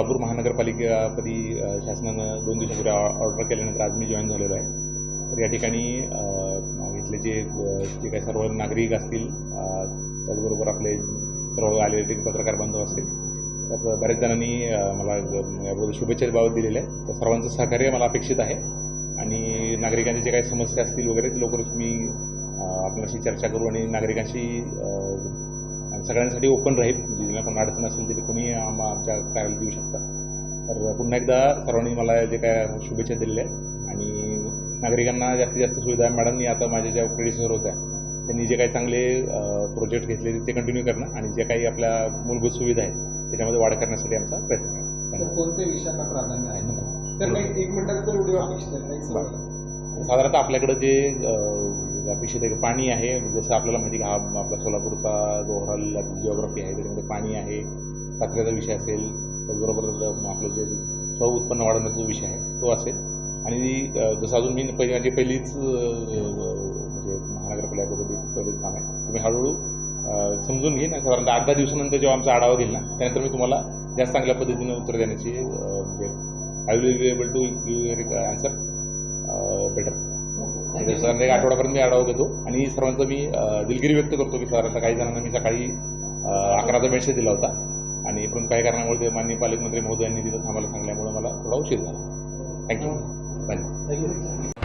पालिकापदी महानगरपालिकापदी शासनानं दोन दिवसापूर्वी ऑ- ऑर्डर केल्यानंतर आज मी जॉईन झालेलो आहे. तर या ठिकाणी इथले जे जे काही सर्व नागरिक असतील त्याचबरोबर आपले सर्व आलेले पत्रकार बांधव असतील तर बऱ्याच जणांनी मला याबद्दल शुभेच्छा बाबत दिलेल्या आहे तर सर्वांचं सहकार्य मला अपेक्षित आहे आणि नागरिकांच्या जे काही समस्या असतील वगैरे ते लवकरच मी आपल्याशी चर्चा करू आणि नागरिकांशी सगळ्यांसाठी ओपन राहील. म्हणजे ज्यांना पण अडचण असेल तर कोणी आम आमच्या कार्यालयात देऊ शकतात तर पुन्हा एकदा सर्वांनी मला जे काय शुभेच्छा दिलेल्या आहेत आणि नागरिकांना जास्तीत जास्त सुविधा मॅडमनी आता माझ्या ज्या प्रेडिसर होत्या त्यांनी जे काही चांगले प्रोजेक्ट घेतले ते कंटिन्यू करणं आणि जे काही आपल्या मूलभूत सुविधा आहेत त्याच्यामध्ये वाढ करण्यासाठी आमचा प्रयत्न आहे. कोणत्या विषयाला प्राधान्य आहे? सर एक मिनिटाचा तर व्हिडिओ. साधारणतः आपल्याकडं जे म्हणजे अ, अपेक्षित पाणी आहे. म्हणजे जसं आपल्याला माहिती आहे हा आपला सोलापूरचा जो ओव्हरऑल जिओग्राफी आहे त्याच्यामध्ये पाणी आहे कचऱ्याचा विषय असेल त्याचबरोबर आपलं जे स्व उत्पन्न वाढवण्याचा जो विषय आहे तो असेल. आणि जसं अजून मी पहिली माझी पहिलीच म्हणजे महानगरपालिकेमध्ये पहिलेच काम आहे. तर मी हळूहळू समजून घेईन. आणि साधारणतः आठ दहा दिवसानंतर जेव्हा आमचा आढावा घेईल ना त्यानंतर मी तुम्हाला जास्त चांगल्या पद्धतीने उत्तर देण्याची म्हणजे I will be able to give answer better साधारण एक आठवड्यापर्यंत मी आढावा घेतो. आणि सर्वांचं मी दिलगिरी व्यक्त करतो की साधारणतः काही जणांना मी सकाळी अकराचा मेसेज दिला होता. आणि परंतु काही कारणामुळे ते माननीय पालकमंत्री महोदयांनी तिथं थांबायला सांगल्यामुळे मला थोडा उशीर झाला. थँक्यू धन्यवाद.